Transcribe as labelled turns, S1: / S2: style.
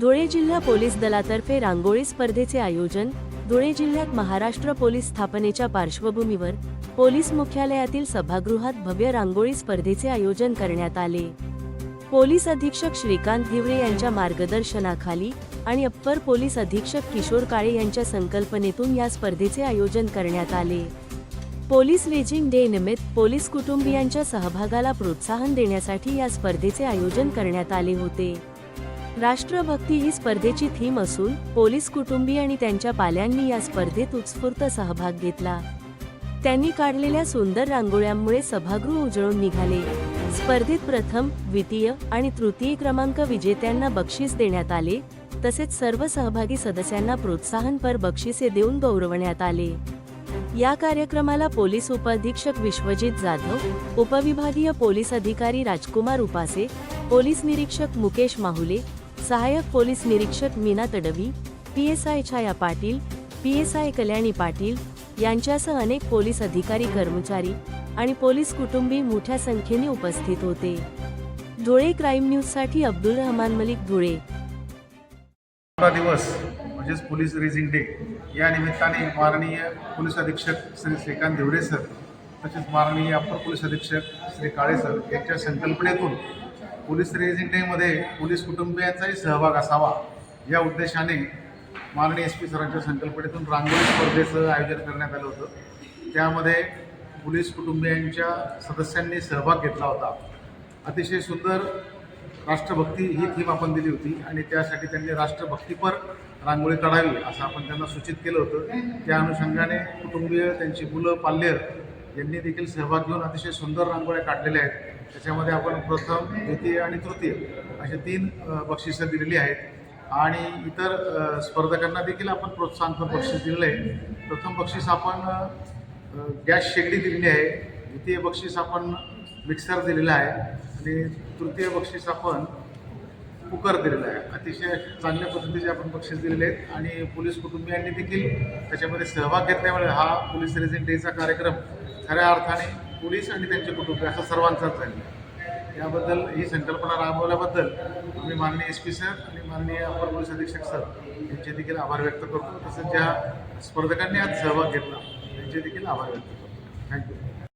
S1: धुळे जिल्हा पोलीस दलातर्फे रांगोळी स्पर्धेचे आयोजन धुळे जिल्ह्यात महाराष्ट्र पोलीस स्थापनेच्या पार्श्वभूमीवर पोलीस मुख्यालयातील सभागृहात भव्य रांगोळी स्पर्धेचे आयोजन करण्यात आले. पोलीस अधीक्षक श्रीकांत धिवरे यांच्या मार्गदर्शनाखाली आणि अप्पर पोलीस अधीक्षक किशोर काळे यांच्या संकल्पनेतून या स्पर्धेचे आयोजन करण्यात आले. पोलीस लेजिंग डे निमित्त पोलीस कुटुंबियांच्या सहभागाला प्रोत्साहन देण्यासाठी या स्पर्धेचे आयोजन करण्यात आले होते. राष्ट्रभक्ती ही स्पर्धेची थीम असून पोलीस कुटुंबी आणि त्यांच्या पाल्यांनी या स्पर्धेत उत्स्फूर्त सहभाग घेतला. त्यांनी काढलेल्या सुंदर रांगोळ्यांमुळे सभागृह उजळून निघाले. स्पर्धेत प्रथम द्वितीय आणि तृतीय क्रमांक विजेत्यांना बक्षीस देण्यात आले तसेच सर्व सहभागी सदस्यांना प्रोत्साहनपर बक्षिसे देऊन गौरवण्यात आले. या कार्यक्रमाला पोलीस उपअधीक्षक विश्वजित जाधव उपविभागीय पोलीस अधिकारी राजकुमार उपासे पोलीस निरीक्षक मुकेश माहुले सहाय्यक पोलीस निरीक्षक मीना तडवी पीएसआय छाया पाटील पीएसआय कल्याणी पाटील यांच्यासह अनेक पोलीस अधिकारी कर्मचारी आणि पोलीस कुटुंबी मोठ्या संख्येने उपस्थित होते. धुळे क्राईम न्यूजसाठी अब्दुल रहमान मलिक धुळे.
S2: दिवस म्हणजेच पोलीस रेझिंग डे या निमित्ताने माननीय पोलीस अधीक्षक श्री श्रीकांत देवडे सर तसेच माननीय अप्पर पोलीस अधीक्षक श्री काळे सर यांच्या संकल्पनेतून पोलीस रेझिंग डेमध्ये पोलीस कुटुंबियांचाही सहभाग असावा या उद्देशाने माननीय एस पी सरांच्या संकल्पनेतून रांगोळी स्पर्धेचं आयोजन करण्यात आलं होतं. त्यामध्ये पोलीस कुटुंबियांच्या सदस्यांनी सहभाग घेतला होता. अतिशय सुंदर राष्ट्रभक्ती ही थीम आपण दिली होती आणि त्यासाठी त्यांनी राष्ट्रभक्तीपर रांगोळी काढावी असं आपण त्यांना सूचित केलं होतं. त्या अनुषंगाने कुटुंबीय त्यांची मुलं पाल्य यांनी देखील सहभाग घेऊन अतिशय सुंदर रांगोळ्या काढलेल्या आहेत. त्याच्यामध्ये आपण प्रथम द्वितीय आणि तृतीय असे तीन बक्षिसं दिलेली आहेत. आणि इतर स्पर्धकांना देखील आपण प्रोत्साहनपर बक्षीस दिलेलं आहे. प्रथम बक्षीस आपण गॅस शेगडी दिलेली आहे. द्वितीय बक्षीस आपण मिक्सर दिलेला आहे. आणि तृतीय बक्षीस आपण पुकार दिलेला आहे. अतिशय चांगल्या पद्धतीचे आपण बक्षीस दिलेले आहेत आणि पोलीस कुटुंबियांनी देखील त्याच्यामध्ये सहभाग घेतल्यामुळे हा पोलीस रेझिंग डेचा कार्यक्रम खऱ्या अर्थाने पोलीस आणि त्यांचे कुटुंब असा सर्वांचाच झालेला आहे. याबद्दल ही संकल्पना राबवल्याबद्दल आम्ही माननीय एस पी सर आणि माननीय अपर पोलीस अधीक्षक सर यांचे देखील आभार व्यक्त करतो. तसंच ज्या स्पर्धकांनी आज सहभाग घेतला. त्यांचे देखील आभार व्यक्त करतो. थँक्यू